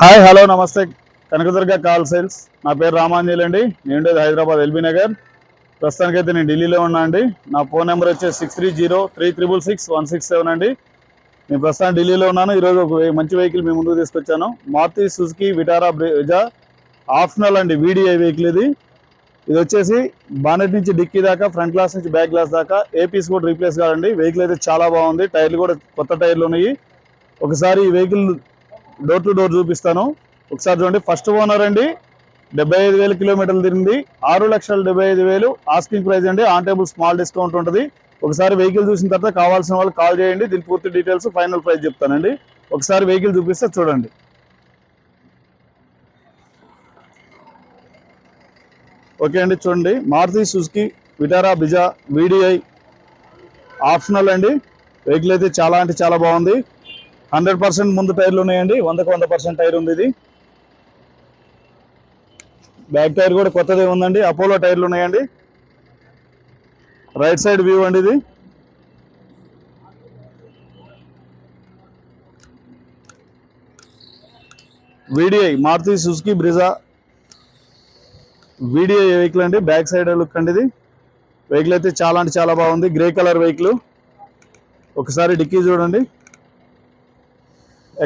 Hi hello namaste. Kanakadurga call sales. నా పేరు రామాంజలి అండి. నేను ఉండేది హైదరాబాద్ ఎల్బీ నగర్. ప్రస్తుతానికైతే నేను ఢిల్లీలో ఉన్నా అండి. నా ఫోన్ నెంబర్ వచ్చేసి six three zero three triple six one six seven అండి. నేను ప్రస్తుతానికి ఢిల్లీలో ఉన్నాను. ఈరోజు ఒక మంచి వెహికల్ మీ ముందుకు తీసుకొచ్చాను. Maruti Suzuki Vitara Brezza optional అండి వీడిఐ వెహికల్ ఇది. ఇది వచ్చేసి బానెట్ నుంచి డిక్కీ దాకా ఫ్రంట్ గ్లాస్ నుంచి బ్యాక్ గ్లాస్ దాకా. ఏ పీస్ కూడా రీప్లేస్ కాదండి. వెహికల్ అయితే చాలా బాగుంది. టైర్లు కూడా కొత్త టైర్లు ఉన్నాయి. ఒకసారి ఈ వెహికల్ డోర్ టు డోర్ చూపిస్తాను. ఒకసారి చూడండి. ఫస్ట్ ఓనర్ అండి. డెబ్బై ఐదు వేల కిలోమీటర్లు తిరిగింది. ఆరు లక్షల డెబ్బై ఐదు వేలు ఆస్కింగ్ ప్రైస్ అండి. ఆన్ టేబుల్ స్మాల్ డిస్కౌంట్ ఉంటుంది. ఒకసారి వెహికల్ చూసిన తర్వాత కావాల్సిన వాళ్ళు కాల్ చేయండి. దీని పూర్తి డీటెయిల్స్ ఫైనల్ ప్రైస్ చెప్తానండి. ఒకసారి వెహికల్ చూపిస్తే చూడండి. ఓకే అండి చూడండి. Maruti Suzuki Vitara Brezza VDI optional అండి. వెహికల్ అయితే చాలా అంటే చాలా బాగుంది. హండ్రెడ్ పర్సెంట్ ముందు టైర్లు ఉన్నాయండి. వందకు వంద పర్సెంట్ టైర్ ఉంది ఇది. బ్యాక్ టైర్ కూడా కొత్తదే ఉందండి. అపోలో టైర్లు ఉన్నాయండి. రైట్ సైడ్ వ్యూ అండి ఇది. VDI Maruti Suzuki Brezza. VDI vehicle అండి. బ్యాక్ సైడ్ లుక్ అండి ఇది. వెహికల్ అయితే చాలా అంటే చాలా బాగుంది. Grey colour vehicle. ఒకసారి డిక్కీ చూడండి.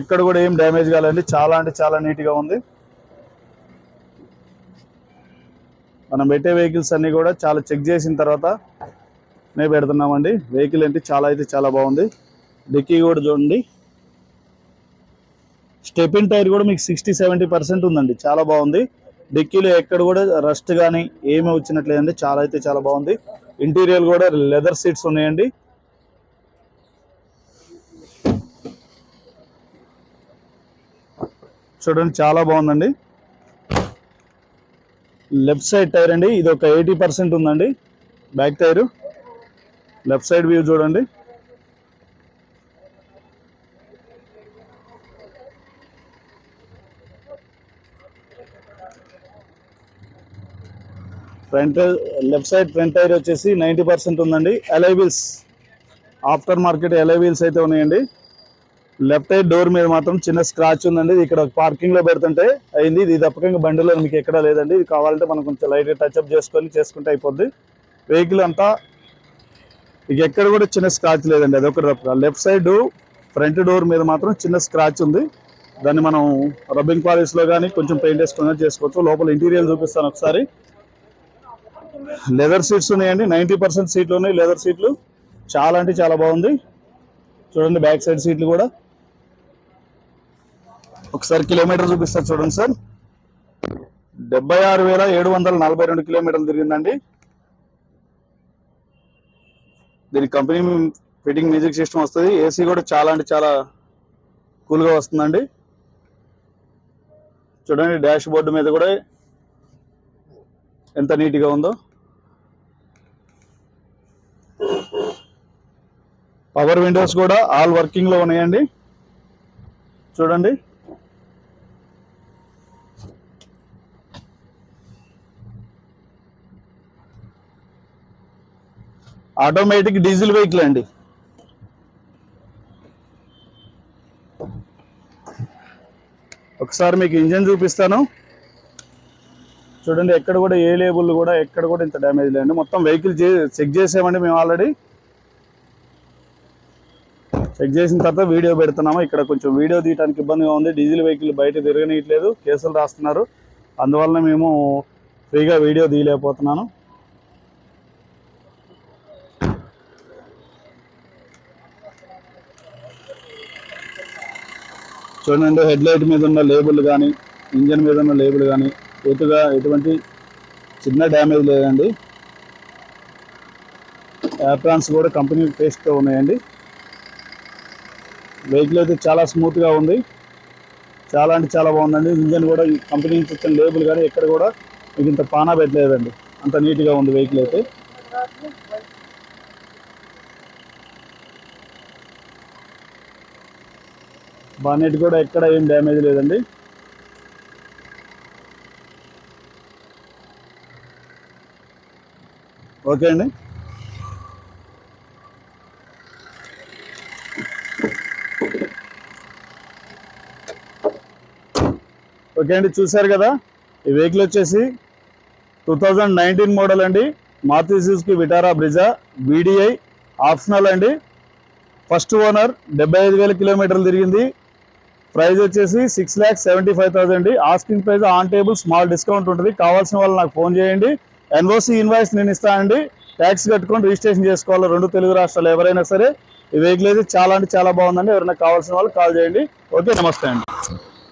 ఎక్కడ కూడా ఏం డ్యామేజ్ కాలేదండి. చాలా అంటే చాలా నీట్గా ఉంది. మనం పెట్టే వెహికల్స్ అన్నీ కూడా చాలా చెక్ చేసిన తర్వాత నే పెడుతున్నామండి. వెహికల్ ఏంటి? చాలా అయితే చాలా బాగుంది. డిక్కీ కూడా చూడండి. స్టెపిన్ టైర్ కూడా మీకు సిక్స్టీ సెవెంటీ పర్సెంట్ ఉందండి. చాలా బాగుంది. డిక్కీలో ఎక్కడ కూడా రస్ట్ కానీ ఏమీ వచ్చినట్లేదండి. చాలా అయితే చాలా బాగుంది. ఇంటీరియర్ కూడా లెదర్ సీట్స్ ఉన్నాయండి. చూడండి చాలా బాగుందండి. లెఫ్ట్ సైడ్ టైర్ అండి ఇది ఒక ఎయిటీ పర్సెంట్ ఉందండి back tyre. Left side view చూడండి. Front left side front tyre వచ్చేసి నైంటీ పర్సెంట్ ఉందండి. అలైవీల్స్ ఆఫ్టర్ మార్కెట్ అలైవీల్స్ అయితే ఉన్నాయండి. లెఫ్ట్ సైడ్ డోర్ మీద మాత్రం చిన్న స్క్రాచ్ ఉందండి. ఇక్కడ పార్కింగ్లో పెడుతుంటే అయింది. ఇది తప్పక బండిలో మీకు ఎక్కడా లేదండి. ఇది కావాలంటే మనం కొంచెం లైట్ టచ్ అప్ చేసుకొని చేసుకుంటే అయిపోద్ది. వెహికల్ అంతా ఇక ఎక్కడ కూడా చిన్న స్క్రాచ్ లేదండి. అది తప్ప లెఫ్ట్ సైడ్ ఫ్రంట్ డోర్ మీద మాత్రం చిన్న స్క్రాచ్ ఉంది. దాన్ని మనం రబ్బింగ్ పాలిష్లో కానీ కొంచెం పెయింట్ వేసుకుని చేసుకోవచ్చు. లోపల ఇంటీరియర్ చూపిస్తాను ఒకసారి. లెదర్ సీట్స్ ఉన్నాయండి. నైంటీ పర్సెంట్ సీట్లు ఉన్నాయి. లెదర్ సీట్లు చాలా అంటే చాలా బాగుంది. చూడండి బ్యాక్ సైడ్ సీట్లు కూడా. ఒకసారి కిలోమీటర్ చూపిస్తారు చూడండి సార్. డెబ్బై ఆరు వేల ఏడు వందల నలభై రెండు కిలోమీటర్లు తిరిగిందండి. దీని కంపెనీ ఫిట్టింగ్ మ్యూజిక్ సిస్టమ్ వస్తుంది. ఏసీ కూడా చాలా అంటే చాలా కూల్గా వస్తుందండి. చూడండి డాష్ బోర్డు మీద కూడా ఎంత నీట్గా ఉందో. పవర్ విండోస్ కూడా ఆల్ వర్కింగ్లో ఉన్నాయండి. చూడండి. ఆటోమేటిక్ డీజిల్ వెహికల్ అండి. ఒకసారి మీకు ఇంజన్ చూపిస్తాను. చూడండి ఎక్కడ కూడా ఏ లేబుల్ కూడా ఎక్కడ కూడా ఇంత డ్యామేజ్ లేదండి. మొత్తం వెహికల్ చెక్ చేసామండి మేము ఆల్రెడీ. చెక్ చేసిన తర్వాత వీడియో పెడుతున్నాము. ఇక్కడ కొంచెం వీడియో తీయడానికి ఇబ్బందిగా ఉంది. డీజిల్ వెహికల్ బయట తిరగనీయట్లేదు. కేసులు రాస్తున్నారు. అందువలన మేము ఫ్రీగా వీడియో తీయలేకపోతున్నాను. చూడండి హెడ్ లైట్ మీద ఉన్న లేబుల్ కానీ ఇంజన్ మీద ఉన్న లేబుల్ కానీ ఎటుగా ఎటువంటి చిన్న డ్యామేజ్ లేదండి. యాప్రాన్స్ కూడా కంపెనీ పేస్ట్తో ఉన్నాయండి. వెహికల్ అయితే చాలా స్మూత్గా ఉంది. చాలా అంటే చాలా బాగుందండి. ఇంజన్ కూడా ఈ కంపెనీ నుంచి వచ్చిన లేబుల్ కానీ ఎక్కడ కూడా మీకు ఇంత పానా పెట్టలేదండి. అంత నీట్గా ఉంది వెహికల్ అయితే. బానెట్ కూడా ఎక్కడ ఏం డ్యామేజ్ లేదండి. ఓకే అండి. ఓకే అండి చూశారు కదా? ఈ వెహికల్ వచ్చేసి టూ థౌజండ్ నైన్టీన్ మోడల్ అండి. Maruti Suzuki Vitara Brezza VDI optional అండి. ఫస్ట్ ఓనర్ డెబ్బై ఐదు వేల కిలోమీటర్లు తిరిగింది. ప్రైస్ వచ్చేసి six lakhs seventy five thousand asking price on table small discount ఉంటుంది. కావాల్సిన వాళ్ళు నాకు ఫోన్ చేయండి. ఎన్ఓసి ఇన్వాయిస్ నేను ఇస్తానండి ట్యాక్స్ కట్టుకొని రిజిస్ట్రేషన్ చేసుకోవాలి. రెండు తెలుగు రాష్ట్రాలు ఎవరైనా సరే. ఈ వెహికల్ అయితే చాలా అంటే చాలా బాగుందండి. ఎవరైనా కావాల్సిన వాళ్ళు కాల్ చేయండి. ఓకే నమస్తే అండి.